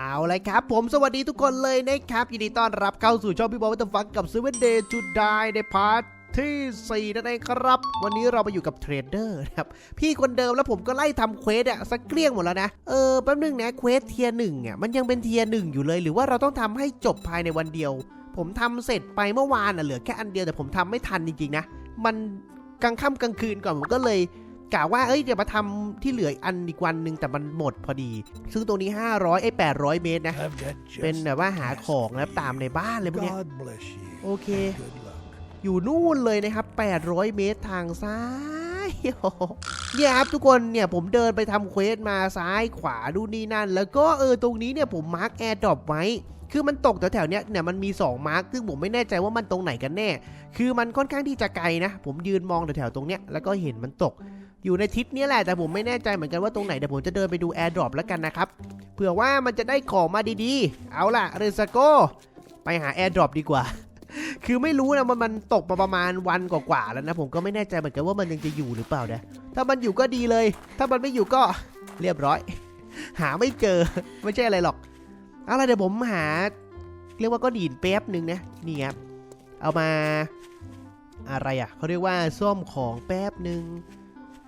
เอาเลยครับ ผมสวัสดีทุกคนเลยนะครับ ยินดีต้อนรับเข้าสู่ช่องพี่บอลวัตฟังกับ Seven Day to Die ในพาร์ทที่ 4 นั่นเองครับ วันนี้เรามาอยู่กับเทรดเดอร์นะครับ พี่คนเดิมแล้วผมก็ไล่ทำเควสอะสักเกลี้ยงหมดแล้วนะ เออแป๊บนึงนะเควสเทียหนึ่งอะมันยังเป็นเทียหนึ่งอยู่เลยหรือว่าเราต้องทำให้จบภายในวันเดียว ผมทำเสร็จไปเมื่อวานอะเหลือแค่อันเดียวแต่ผมทำไม่ทันจริงๆนะ มันกลางค่ำกลางคืนก่อนผมก็เลย กะว่าเอ้ยเดี๋ยวมาทำที่เหลืออันอีกวันหนึ่งแต่มันหมดพอดี ซึ่งตรงนี้ 500ไอ้800 เมตรนะ I've got just เป็นแบบว่าหาของนะตามในบ้านเลยพวกเนี้ย God bless you. โอเค Good luck. อยู่นู่นเลยนะครับ 800 เมตรทางซ้ายโอ้โหเนี่ยครับทุกคนเนี่ยผมเดินไปทำเควสมาซ้ายขวาดูนนี่นั่น แล้วก็เออตรงนี้เนี่ยผมมาร์กแอร์ดรอปไว้คือมันตกแถวๆเนี้ยเนี่ยมันมี 2 มาร์กซึ่งผมไม่แน่ใจว่ามันตรงไหนกันแน่ คือมันค่อนข้างที่จะไกลนะ ผมยืนมองแถวๆตรงเนี้ยแล้วก็เห็นมันตก อยู่ในทิศนี้แหละแต่ผมไม่แน่ใจเหมือนกันว่าตรงไหนเดี๋ยวผมจะเดินไปดูแอร์ดรอปแล้วกันนะครับเผื่อว่ามันจะได้ของมาดีๆ เอาล่ะเรซโกไปหาแอร์ดรอปดีกว่า คือไม่รู้นะมันมันตกมาประมาณวันกว่าๆแล้วนะ ผมก็ไม่แน่ใจเหมือนกันว่ามันยังจะอยู่หรือเปล่านะถ้ามันอยู่ก็ดีเลย ถ้ามันไม่อยู่ก็เรียบร้อย หาไม่เจอไม่ใช่อะไรหรอกเอาล่ะเดี๋ยวผมหา เรียกว่าก็ดีนแป๊บหนึ่งนะนี่ครับเอามาอะไรอะเขาเรียกว่าซ่อมของแป๊บหนึ่ง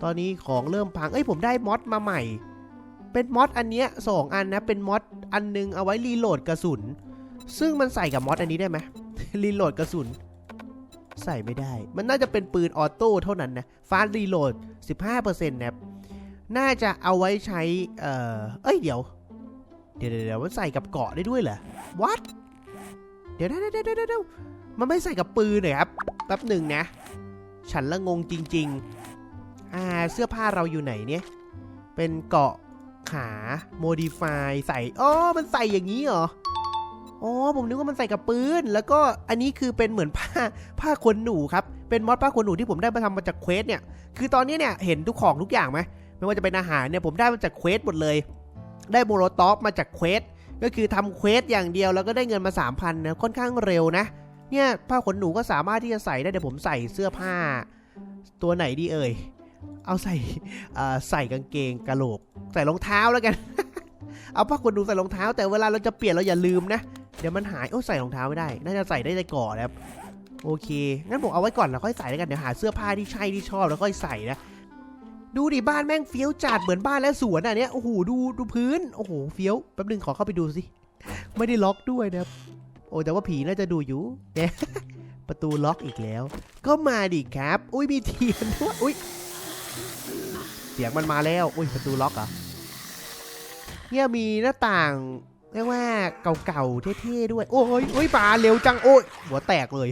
ตอนนี้ของเริ่มพัง เอ้ยผมได้มอดมาใหม่ เป็นมอดอันเนี้ยสองอันนะ เป็นมอดอันหนึงเอาไว้รีโหลดกระสุน ซึ่งมันใส่กับมอดอันนี้ได้ไหมรีโหลดกระสุน ใส่ไม่ได้ มันน่าจะเป็นปืนออโต้เท่านั้นนะ ฟาสรีโหลด 15%นะน่าจะเอาไว้ใช้ เอ่อ เอ้ยเดี๋ยว เดี๋ยวเดี๋ยวมันใส่กับเกาะได้ด้วยเหรอ what เดี๋ยวเดี๋ยวเดี๋ยวเดี๋ยวเดี๋ยวมันไม่ใส่กับปืนเลยครับ แป๊บหนึ่งนะ ฉันละงงจริง ๆ อ่าเสื้อผ้าเราอยู่ไหนเนี่ย เป็นเกาะขา modify ใส่อ๋อมันใส่อย่างนี้เหรออ๋อผมนึกว่ามันใส่กับปืน แล้วก็อันนี้คือเป็นเหมือนผ้าผ้าขนหนูครับ เป็นมอดผ้าขนหนูที่ผมได้มาทำมาจากเควสเนี่ย คือตอนนี้เนี่ยเห็นทุกของทุกอย่างไหมไม่ว่าจะเป็นอาหารเนี่ยผมได้มาจากเควสหมดเลย ได้โมโลตอฟมาจากเควส ก็คือทำเควสอย่างเดียวแล้วก็ได้เงินมา3,000นะค่อนข้างเร็วนะ เนี่ยผ้าขนหนูก็สามารถที่จะใส่ได้เดี๋ยวผมใส่เสื้อผ้า ตัวไหนดีเอ่ย เอาใส่ใส่กางเกงกะโหลก ใส่รองเท้าแล้วกัน เอาผ้าขนหนูใส่รองเท้า แต่เวลาเราจะเปลี่ยนเราอย่าลืมนะ เดี๋ยวมันหายโอ้ใส่รองเท้าไม่ได้ น่าจะใส่ได้ในก่อนนะครับ โอเค งั้นผมเอาไว้ก่อนแล้วค่อยใส่แล้วกัน เดี๋ยวหาเสื้อผ้าที่ใช่ที่ชอบแล้วค่อยใส่นะ ดูดิบ้านแม่งเฟี้ยวจัดเหมือนบ้านและสวนอะเนี้ย โอ้โหดูดูพื้น โอ้โหเฟี้ยว แป๊บนึงขอเข้าไปดูสิ ไม่ได้ล็อกด้วยนะครับ โอ้แต่ว่าผีน่าจะดูอยู่เนี่ยประตูล็อกอีกแล้ว ก็มาดิครับ อุ้ยมีเทียนด้วย อุ้ย สียงมันมาแล้ว อุ้ยประตูล็อกเหรอ เนี่ยมีหน้าต่างเรียกว่าเก่าๆเท่ๆด้วย โอ้ยโอ้ยปลาเร็วจังโอ้ยหัวแตกเลย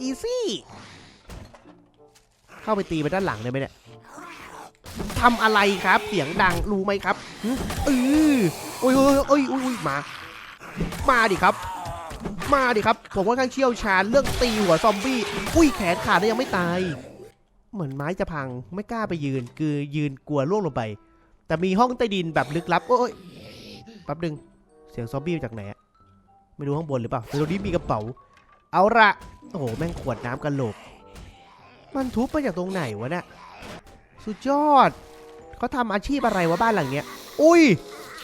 อีซี่ เข้าไปตีไปด้านหลังได้ไหมเนี่ยทำอะไรครับ เสียงดังรู้ไหมครับเออโอ้ยโอ้ยโอ้ยโอ้ยโอ้ยมา มาดิครับ มาดิครับ ผมค่อนข้างเชี่ยวชาญเรื่องตีหัวซอมบี้ อุ้ยแขนขาดแล้วยังไม่ตาย เหมือนไม้จะพังไม่กล้าไปยืน คือยืนกลัวล่วงลงไป แต่มีห้องใต้ดินแบบลึกลับ โอ้ยแป๊บนึงเสียงซอมบี้มาจากไหนอะไม่รู้ข้างบนหรือเปล่าแต่ตรงนี้มีกระเป๋า เอาละโอ้โหแม่งขวดน้ำกันโหลกมันทุบมาจากตรงไหนวะเนี่ยสุดยอดเขาทำอาชีพอะไรวะบ้านหลังเนี้ย อุ้ย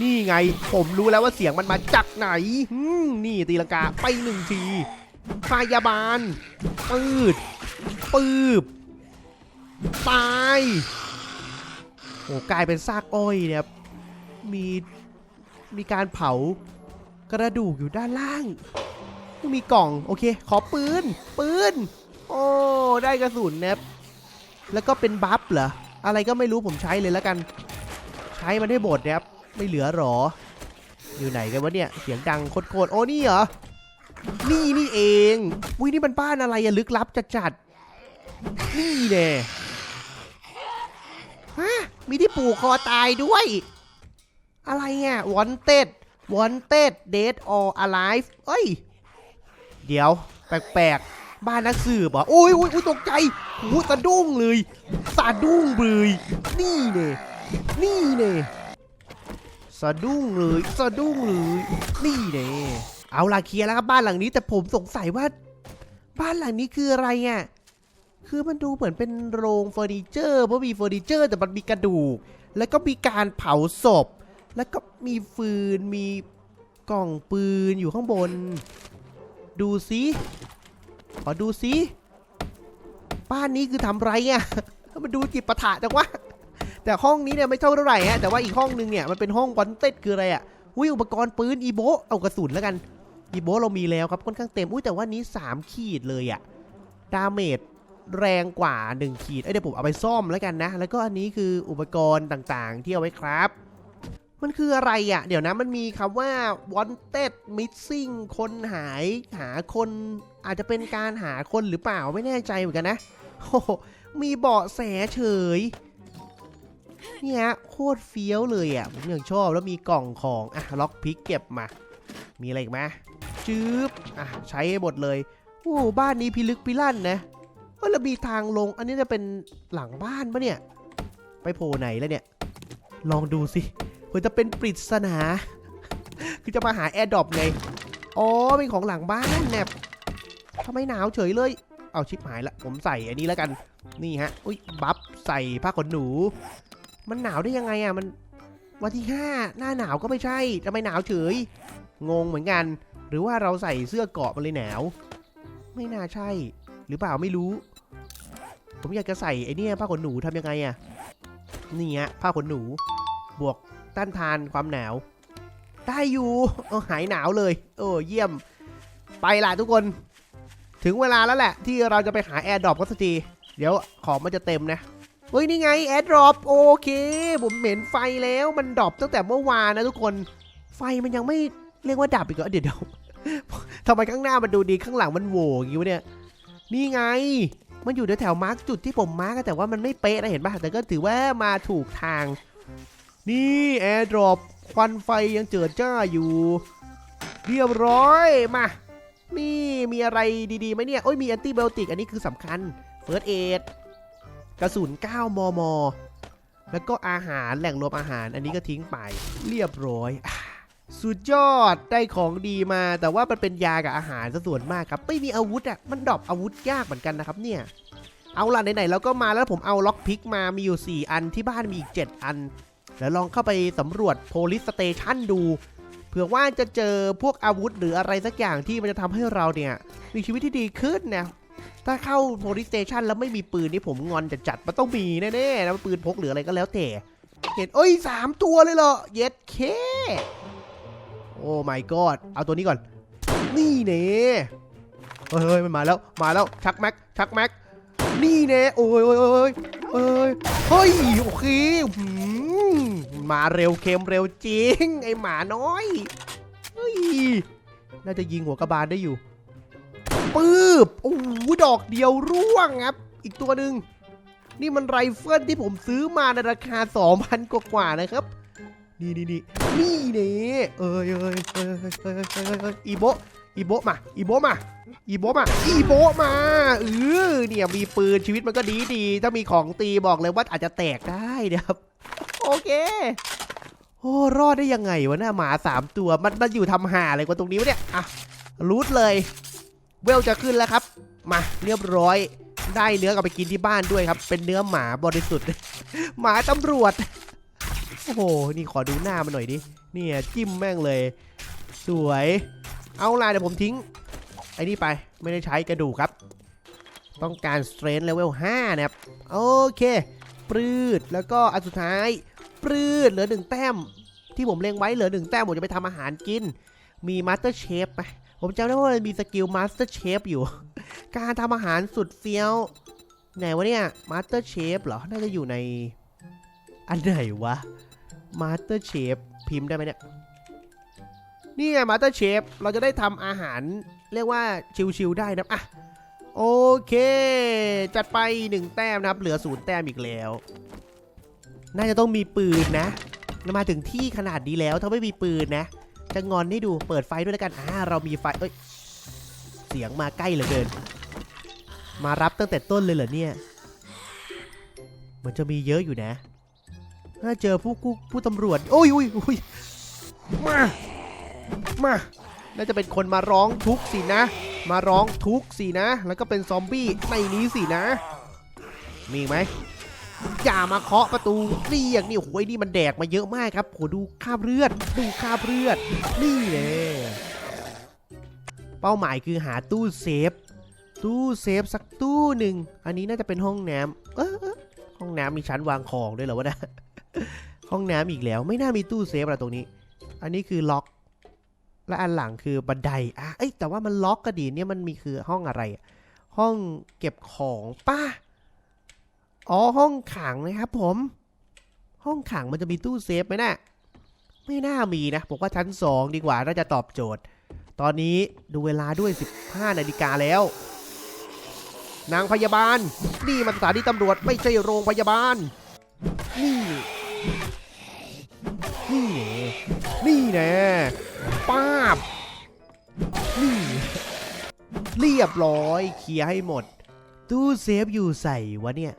นี่ไง ผมรู้แล้วว่าเสียงมันมาจากไหนอืมนี่ตีลังกาไปหนึ่งทีพยาบาลปืดปืบ ตายโอ้กลายเป็นซากอ้อยเนี่ยมีมีการเผากระดูกอยู่ด้านล่างมีกล่องโอเค ขอปืน ปืน โอ้ได้กระสุนนะครับแล้วก็เป็นบัฟเหรอ อะไรก็ไม่รู้ผมใช้เลยแล้วกัน ใช้มันให้หมดนะครับไม่เหลือหรอ อยู่ไหนกันวะเนี่ย เสียงดังโคตรโอ้นี่เหรอ นี่นี่เอง อุ้ยนี่มันบ้านอะไรอะลึกลับจัดจัดนี่แน่ฮะ มีที่ผูกคอตายด้วย อะไรอะ wanted wanted dead or alive เอ้ย เดี๋ยว แปลกๆ บ้านนักสืบเหรอะโอ้ยโอ้ยโอ้ยตกใจโอ้สะดุ้งเลยสะดุ้งเลยนี่เนี่ยนี่เนี่ยสะดุ้งเลยสะดุ้งเลยนี่เนี่ยเอาล่ะเคลียร์แล้วครับบ้านหลังนี้แต่ผมสงสัยว่า บ้านหลังนี้คืออะไรอะ คือมันดูเหมือนเป็นโรงเฟอร์นิเจอร์เพราะมีเฟอร์นิเจอร์ แต่มันมีกระดูก แล้วก็มีการเผาศพ แล้วก็มีฟืนมีกล่องปืนอยู่ข้างบน ดูสิขอดูสิบ้านนี้คือทำไรอะ่ะมันดูจิตประถะจังวะแต่ห้องนี้เนี่ยไม่เท่าไหร่ฮะแต่ว่าอีกห้องนึงเนี่ยมันเป็นห้องวันเต็ดคืออะไรอะ่ะอุ้ยอุปกรณ์ปืนอีโบเอากระสุนแล้วกันอีโบเรามีแล้วครับค่อนข้างเต็มอุ้ยแต่ว่านี้ 3 ขีดเลยอะ่ะดาเมจ แรงกว่า 1 ขีด เอ้ยเดี๋ยวผมเอาไปซ่อมแล้วกันนะ แล้วก็อันนี้คืออุปกรณ์ต่างๆ ที่เอาไว้ครับ มันคืออะไรอะ่ะ เดี๋ยวนะมันมีคำว่า wanted missing คนหายหาคนอาจจะเป็นการหาคนหรือเปล่าไม่แน่ใจเหมือนกันนะโอ้มีเบาะแสเฉยเนี่ยโคตรเฟี้ยวเลยอะผมยังชอบแล้วมีกล่องของอะล็อกพิกเก็บมา มีอะไรอีกไหมจืบอะใช้ให้หมดเลยโอ้บ้านนี้พิลึกพิลั่นนะ เออแล้วมีทางลง อันนี้จะเป็นหลังบ้านปะเนี่ย ไปโผล่ไหนแล้วเนี่ย ลองดูสิเผื่อจะเป็นปริศนา คือจะมาหาแอร์ดรอปไง อ๋อเป็นของหลังบ้านแนบทำไมหนาวเฉยเลย เอาชิปหายละ ผมใส่อันนี้แล้วกัน นี่ฮะ อุ้ยบัฟใส่ผ้าขนหนู มันหนาวได้ยังไงอะ มันวันที่ห้าหน้าหนาวก็ไม่ใช่ทำไมหนาวเฉย งงเหมือนกัน หรือว่าเราใส่เสื้อเกาะมันเลยหนาว ไม่น่าใช่ หรือเปล่าไม่รู้ ผมอยากจะใส่ไอ้เนี่ยผ้าขนหนูทำยังไงอะนี่ฮะผ้าขนหนู บวกต้านทานความหนาว ได้อยู่เออหายหนาวเลยโอ้เยี่ยม ไปล่ะทุกคน ถึงเวลาแล้วแหละ ที่เราจะไปหาแอร์ดรอปก็สักทีเดี๋ยวของมันจะเต็มนะเฮ้ยนี่ไงแอร์ดรอปโอเค ผมเห็นไฟแล้วมันดรอปตั้งแต่เมื่อวานนะทุกคน ไฟมันยังไม่เรียกว่าดับอีกเหรอเดี๋ยวเดี๋ยวทำไมข้างหน้ามันดูดีข้างหลังมันโหวอย่างงี้วะเนี่ย นี่ไง มันอยู่แถวมาร์กจุดที่ผมมาร์กแต่ว่ามันไม่เป๊ะนะเห็นป่ะแต่ก็ถือว่ามาถูกทาง นี่แอร์ดรอปควันไฟยังเจิดจ้าอยู่ เรียบร้อยมานี่มีอะไรดีๆไหมเนี่ย โอ้ยมีแอนติไบโอติกอันนี้คือสำคัญเฟิร์สเอดกระสุน 9 มม แล้วก็อาหารแหล่งรวมอาหาร อันนี้ก็ทิ้งไป เรียบร้อย สุดยอดได้ของดีมา แต่ว่ามันเป็นยากับอาหารซะส่วนมากครับ ไม่มีอาวุธอะมันดรอปอาวุธยากเหมือนกันนะครับเนี่ยเอาล่ะไหนๆเราก็มาแล้วผมเอาล็อกพิกมามีอยู่ 4 อันที่บ้านมีอีก 7 อัน แล้วลองเข้าไปสำรวจโพลิสสเตชันดูเผื่อว่าจะเจอพวกอาวุธหรืออะไรสักอย่างที่มันจะทำให้เราเนี่ยมีชีวิตที่ดีขึ้นนะถ้าเข้าโพลิสสเตชันแล้วไม่มีปืนนี่ผมงอนจะจัดมันต้องมีแน่ๆนะปืนพกหรืออะไรก็แล้วแต่เห็นเอ้ยสามตัวเลยเหรอเย็ดเค โอ้ my god เอาตัวนี้ก่อน นี่เน่เฮ้ยมันมาแล้ว มาแล้ว ชักแม็ก ชักแม็ก นี่เน่โอ้ยโอ้ยโอ้ยโอ้ย เฮ้ย โอเคมาเร็วเค็มเร็วจริง ไอหมาน้อย เฮ้ย น่าจะยิงหัวกระบาลได้อยู่ ปื๊บ โอ้โหดอกเดียวร่วงครับ อีกตัวหนึ่ง นี่มันไรเฟิลที่ผมซื้อมาในราคา 2,000 กว่าๆนะครับ นี่นี่นี่นี่เน่เอ้ยเอ้ยเอ้ยเอ้ยเอ้ยเอ้ยเอ้ยอีโบะอีโบะมาอีโบะมาอีโบะมาอีโบะมาเออเนี่ยมีปืนชีวิตมันก็ดีดีถ้ามีของตีบอกเลยว่าอาจจะแตกได้นะครับโอเคโอ้รอดได้ยังไงวะหน้าหมาสามตัวมันมันอยู่ทำห่าอะไรกว่าตรงนี้วะเนี่ยอะรูทเลย เวลจะขึ้นแล้วครับ มาเรียบร้อยได้เนื้อกลับไปกินที่บ้านด้วยครับ เป็นเนื้อหมาบริสุทธิ์ หมาตำรวจ โอ้โห นี่ขอดูหน้ามันหน่อยดิ เนี่ยจิ้มแม่งเลย สวย เอาล่ะเดี๋ยวผมทิ้ง ไอ้นี่ไป ไม่ได้ใช้กระดูกครับ ต้องการ strength level 5นะครับ โอเค ปลืด แล้วก็อันสุดท้าย ปลืด เหลือหนึ่งแต้ม ที่ผมเล็งไว้เหลือหนึ่งแต้ม ผมจะไปทำอาหารกิน มี master chef ไหมผมจำได้ว่ามันมีสกิล master chef อยู่ การทำอาหารสุดเฟี้ยว ไหนวะเนี่ย master chef เหรอ น่าจะอยู่ในอันไหนวะ master chef พิมพ์ได้ไหมเนี่ย นี่ไง master chef เราจะได้ทำอาหารเรียกว่าชิวๆได้นะอะโอเค จัดไปหนึ่งแต้มนะครับ เหลือศูนย์แต้มอีกแล้ว น่าจะต้องมีปืนนะ มาถึงที่ขนาดนี้แล้วถ้าไม่มีปืนนะ จะงอนให้ดูเปิดไฟด้วยแล้วกันอ่าเรามีไฟเอ้ยเสียงมาใกล้เหลือเกิน มารับตั้งแต่ต้นเลยเหรอเนี่ยเหมือนจะมีเยอะอยู่นะ ถ้าเจอผู้กู้ผู้ตำรวจโอ้ยโอ้ยโอ้ยมา มาน่าจะเป็นคนมาร้องทุกข์สินะ มาร้องทุกข์สินะ แล้วก็เป็นซอมบี้ในนี้สินะ มีไหมอย่ามาเคาะประตูเรียกนี่โอ้โหไอ้นี่มันแดกมาเยอะมากครับโหดูคาบเลือด ดูคาบเลือด นี่แหละเป้าหมายคือหาตู้เซฟ ตู้เซฟสักตู้หนึ่ง อันนี้น่าจะเป็นห้องน้ำเออเออห้องน้ำมีชั้นวางของด้วยเหรอวะนะ ห้องน้ำอีกแล้ว ไม่น่ามีตู้เซฟอะไรตรงนี้ อันนี้คือล็อก และอันหลังคือบันไดอะเอ้ยแต่ว่ามันล็อกก็ดีเนี่ยมันมีคือห้องอะไร ห้องเก็บของป้าอ๋อห้องขังนะครับผม ห้องขังมันจะมีตู้เซฟไหมนะ่ะไม่น่ามีนะผมว่าชั้นสองดีกว่าน่าจะตอบโจทย์ ตอนนี้ดูเวลาด้วย 15 นาฬิกาแล้ว นางพยาบาล นี่มันสถานีตำรวจไม่ใช่โรงพยาบาล นี่ นี่น่นี่แน่ป้าบ นี่ เรียบร้อยเคลียร์ให้หมด ตู้เซฟอยู่ใส่วะเนี่ย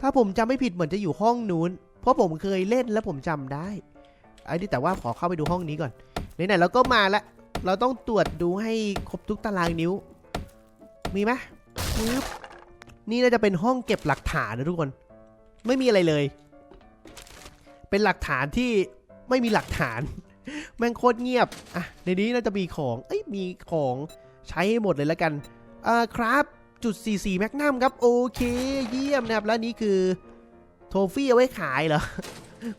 ถ้าผมจำไม่ผิดเหมือนจะอยู่ห้องนู้น เพราะผมเคยเล่นแล้วผมจำได้ไอ้นี่แต่ว่าขอเข้าไปดูห้องนี้ก่อนไหนๆเราก็มาล้วเราต้องตรวจดูให้ครบทุกตารางนิ้ว มีไหมปึ๊บนี่น่าจะเป็นห้องเก็บหลักฐานนะทุกคน ไม่มีอะไรเลย เป็นหลักฐานที่ ไม่มีหลักฐาน แม่งโคตรเงียบ อะ ในนี้น่าจะมีของ เอ้ย มีของใช้ให้หมดเลยแล้วกันอ่าครับจุด44แมกนัมครับ โอเค เยี่ยมนะครับ แล้วนี่คือ โทฟี่เอาไว้ขายเหรอ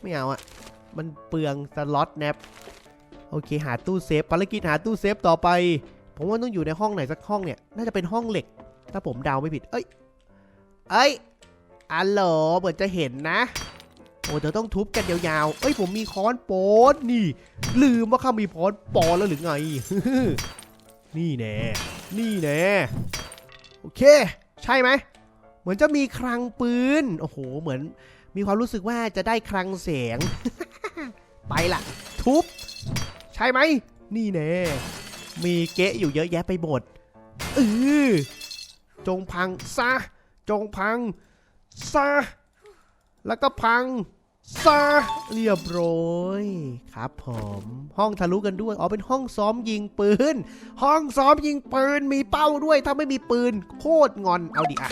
ไม่เอาอะมันเปลืองสล็อตนะครับโอเค หาตู้เซฟภารกิจหาตู้เซฟต่อไป ผมว่าต้องอยู่ในห้องไหนสักห้องเนี่ย น่าจะเป็นห้องเหล็ก ถ้าผมเดาไม่ผิด เอ้ย เอ้ยอัลโหลเหมือนจะเห็นนะ โอ้เดี๋ยวต้องทุบกันยาวๆ เอ้ยผมมีค้อนโปนนี่ ลืมว่าข้ามีค้อนปอนแล้วหรือไง นี่แน่ นี่แน่ โอเค ใช่ไหม เหมือนจะมีคลังปืน โอ้โห เหมือนมีความรู้สึกว่าจะได้คลังเสียงไปละทุบ ใช่ไหม นี่แน่ มีเกะอยู่เยอะแยะไปหมดเออจงพังซะ จงพังซะ แล้วก็พังซะเรียบร้อยครับผมห้องทะลุกันด้วยอ๋อเป็นห้องซ้อมยิงปืน ห้องซ้อมยิงปืนมีเป้าด้วยถ้าไม่มีปืน โคตรงอนเอาดิอะ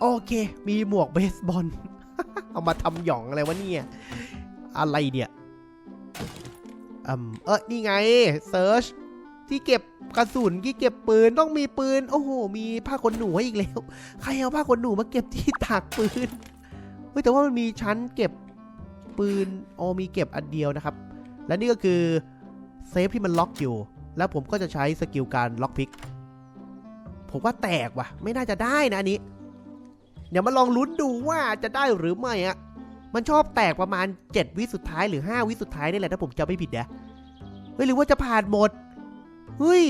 โอเค มีหมวกเบสบอล เอามาทำหย่องอะไรวะเนี่ย อะไรเนี่ยอืมเออนี่ไงเซิร์ชที่เก็บกระสุนที่เก็บปืนต้องมีปืน โอ้โห มีผ้าขนหนูให้อีกแล้ว ใครเอาผ้าขนหนูมาเก็บที่ตากปืน เฮ้ยแต่ว่ามันมีชั้นเก็บปืนอ๋อมีเก็บอันเดียวนะครับ และนี่ก็คือเซฟที่มันล็อกอยู่ แล้วผมก็จะใช้สกิลการล็อกพิก ผมว่าแตกว่ะ ไม่น่าจะได้นะอันนี้ เดี๋ยวมาลองลุ้นดูว่าจะได้หรือไม่อะมันชอบแตกประมาณ 7 วิสุดท้ายหรือ 5 วิสุดท้ายนี่แหละถ้าผมจำไม่ผิดนะ เฮ้ยหรือว่าจะผ่านหมด เฮ้ย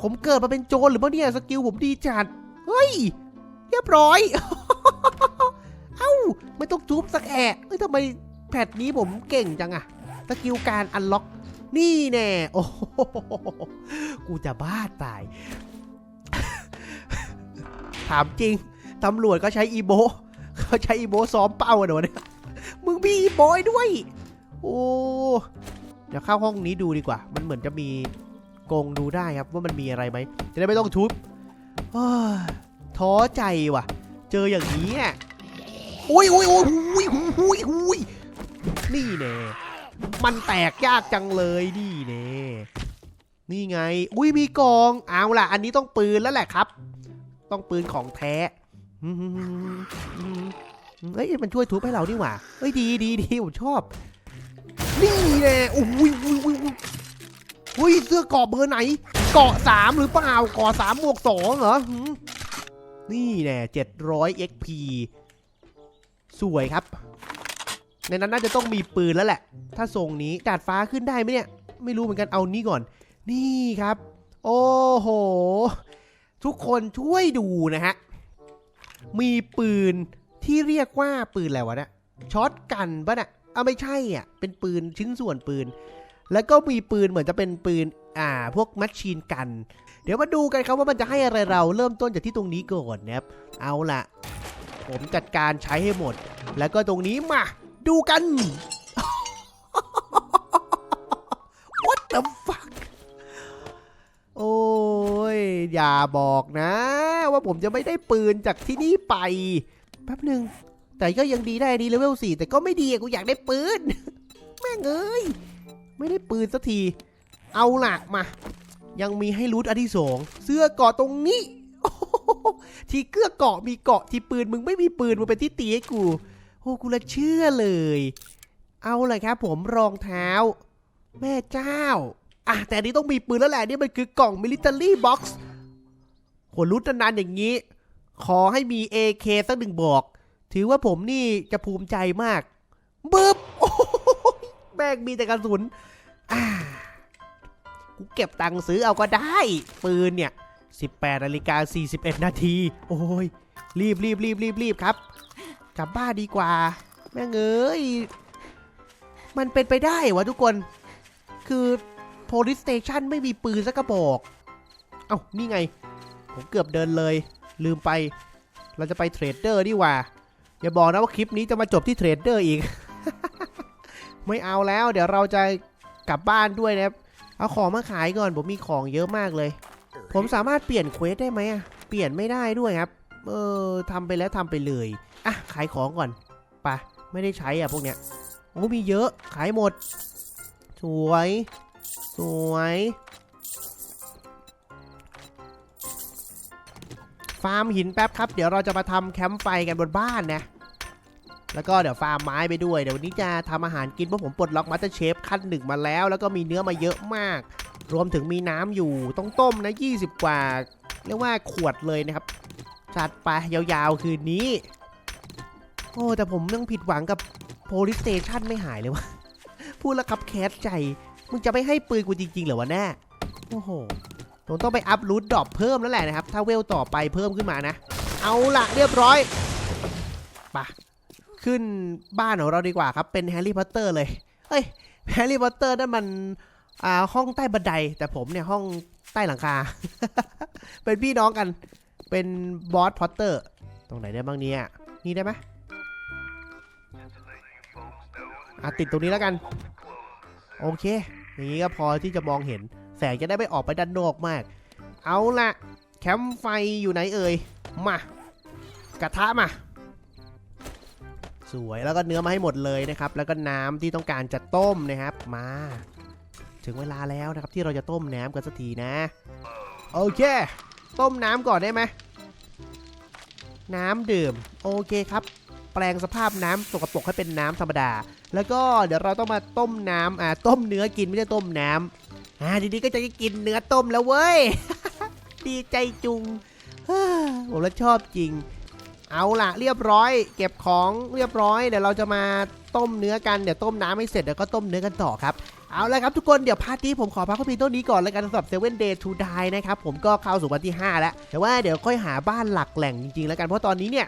ผมเกิดมาเป็นโจรหรือเปล่าเนี่ยสกิลผมดีจัด เฮ้ย เรียบร้อย ต้องทุบสักแอะเฮ้ยทำไมแพทนี้ผมเก่งจังอะสกิลการอันล็อก นี่แน่ โอ้โหกูจะบ้าตาย ถามจริง ตำรวจก็ใช้อีโบเขาใช้อีโบซ้อมเป้าเดี๋ยวเนี่ยมึงมีอีโบด้วย โอ้เดี๋ยวเข้าห้องนี้ดูดีกว่า มันเหมือนจะมีกงดูได้ครับว่ามันมีอะไรไหม จะได้ไม่ต้องทุบท้อใจว่ะ เจออย่างนี้อะ อุ้ยอุ้ยอุ้ยอุ้ยอุ้ยอุ้ยนี่แน่มันแตกยากจังเลยนี่แน่นี่ไง อุ้ยมีกองเอาล่ะ อันนี้ต้องปืนแล้วแหละครับ ต้องปืนของแท้เฮ้ยมันช่วยทุบให้เราดีหว่าเฮ้ยดีดีดีผมชอบ นี่แน่อุ้ยอุ้ยอุ้ยอุ้ยอุ้ยเสื้อเกาะเบอร์ไหน เกาะสามหรือเปล่าเกาะสามบวกสองเหรอนี่แน่เจ็ดร้อย XP สวยครับ ในนั้นน่าจะต้องมีปืนแล้วแหละ ถ้าทรงนี้ดาดฟ้าขึ้นได้ไหมเนี่ย ไม่รู้เหมือนกันเอานี่ก่อน นี่ครับ โอ้โห ทุกคนช่วยดูนะฮะ มีปืนที่เรียกว่าปืนอะไรวะเนี่ยช็อตกันปะน่ะเอาไม่ใช่อะ เป็นปืนชิ้นส่วนปืน แล้วก็มีปืนเหมือนจะเป็นปืน อ่า พวกแมชชีนกัน เดี๋ยวมาดูกันครับว่ามันจะให้อะไรเราเริ่มต้นจากที่ตรงนี้ก่อนนะครับ เอาละ ผมจัดการใช้ให้หมด แล้วก็ตรงนี้มา ดูกัน What the fuck โอ้ย อย่าบอกนะ ว่าผมจะไม่ได้ปืนจากที่นี่ไป แป๊บหนึ่ง แต่ก็ยังดีได้ดีเลเวล4แต่ก็ไม่ดีกูอยากได้ปืน แม่งเอ้ย ไม่ได้ปืนสักที เอาล่ะมา ยังมีให้รูทอันที่สองเสื้อกาะตรงนี้ ที่เกื้อเกาะมีเกาะที่ปืนมึงไม่มีปืนมึงเป็นที่ตีให้กูโอ้กูละเชื่อเลย เอาเลยครับ ผมรองเท้า แม่เจ้าอะแต่นี้ต้องมีปืนแล้วแหละนี่มันคือกล่อง military box โหรุดนานๆอย่างนี้ ขอให้มี AK สักหนึ่งบอก ถือว่าผมนี่จะภูมิใจมากบึ๊บโอ้แม่งมีแต่กระสุนอ่ากูเก็บตังค์ซื้อเอาก็ได้ ปืนเนี่ย 18นาฬิกา41 นาที โอ้ย รีบรีบรีบรีบรีบครับ กลับบ้านดีกว่า แม่งเอ้ย มันเป็นไปได้วะทุกคน คือ police station ไม่มีปืนสักกระบอก เอ้า นี่ไง ผมเกือบเดินเลย ลืมไป เราจะไปเทรดเดอร์ดีกว่า อย่าบอกนะว่าคลิปนี้จะมาจบที่เทรดเดอร์อีก ไม่เอาแล้ว เดี๋ยวเราจะกลับบ้านด้วยนะครับ เอาของมาขายก่อน ผมมีของเยอะมากเลย ผมสามารถเปลี่ยนเควสได้ไหมอะเปลี่ยนไม่ได้ด้วยครับ เออทำไปแล้วทำไปเลย อะ ขายของก่อนปะไม่ได้ใช้อะพวกเนี้ยโอ้มีเยอะ ขายหมด สวย สวย ฟาร์มหินแป๊บครับ เดี๋ยวเราจะมาทำแคมป์ไฟกันบนบ้านนะ แล้วก็เดี๋ยวฟาร์มไม้ไปด้วย เดี๋ยววันนี้จะทำอาหารกินเพราะผมปลดล็อกมาสเตอร์เชฟขั้นหนึ่งมาแล้ว แล้วก็มีเนื้อมาเยอะมาก รวมถึงมีน้ำอยู่ต้องต้มนะ 20 กว่า เรียกว่าขวดเลยนะครับ จัดไปยาวๆ คืนนี้ โอ้ แต่ผมยังผิดหวังกับ police station ไม่หายเลยวะพูดแล้วครับแคสใจ มึงจะไม่ให้ปืนกูจริง ๆ เหรอวะแน่โอ้โหผมต้องไปอัพรูทดรอปเพิ่มแล้วแหละนะครับ ถ้าเวลต่อไปเพิ่มขึ้นมานะ เอาละเรียบร้อยไปะขึ้นบ้านของเราดีกว่าครับ เป็นแฮร์รี่พอตเตอร์เลย เฮ้ย แฮร์รี่พอตเตอร์นั่นมัน อ่าห้องใต้บันได แต่ผมเนี่ยห้องใต้หลังคา เป็นพี่น้องกัน เป็นบอสพอตเตอร์ ตรงไหนได้บ้างเนี่ยนี่ได้ไหมอะติดตรงนี้แล้วกัน โอเค อย่างนี้ก็พอที่จะมองเห็น แสงจะได้ไม่ออกไปด้านนอกมาก เอาละแคมป์ไฟอยู่ไหนเอ่ย มา กระทะมา สวยแล้วก็เนื้อมาให้หมดเลยนะครับ แล้วก็น้ำที่ต้องการจะต้มนะครับ มา ถึงเวลาแล้วนะครับที่เราจะต้มน้ำกันสักทีนะ โอเค ต้มน้ำก่อนได้ไหมน้ำดื่ม โอเคครับ แปลงสภาพน้ำสกปรกให้เป็นน้ำธรรมดา แล้วก็เดี๋ยวเราต้องมาต้มน้ำอ่าต้มเนื้อกินไม่ใช่ต้มน้ำอ่าทีนี้ก็จะได้กินเนื้อต้มแล้วเว้ย ดีใจจุงผมแล้วชอบจริง เอาล่ะเรียบร้อย เก็บของเรียบร้อยเดี๋ยวเราจะมาต้มเนื้อกันเดี๋ยวต้มน้ำให้เสร็จเดี๋ยวก็ต้มเนื้อกันต่อครับ เอาละครับทุกคนเดี๋ยวพาร์ทนี้ผมขอพักเพียงเท่านี้ก่อนแล้วกันสำหรับ Seven Day to Die นะครับผมก็เข้าสู่วันที่ 5 แล้ว แต่ว่าเดี๋ยวค่อยหาบ้านหลักแหล่งจริงๆแล้วกันเพราะตอนนี้เนี่ย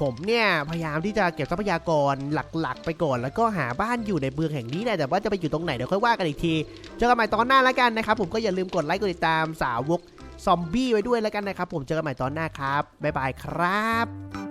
ผมเนี่ยพยายามที่จะเก็บทรัพยากรหลักๆ ไปก่อน แล้วก็หาบ้านอยู่ในเมืองแห่งนี้นะแต่ว่าจะไปอยู่ตรงไหนเดี๋ยวค่อยว่ากันอีกทีเจอกันใหม่ตอนหน้าแล้วกันนะครับผมก็อย่าลืมกดไลค์กดติดตามสาวกซอมบี้ไว้ด้วยแล้วกันนะครับผมเจอกันใหม่ตอนหน้าครับบ๊ายบายครับ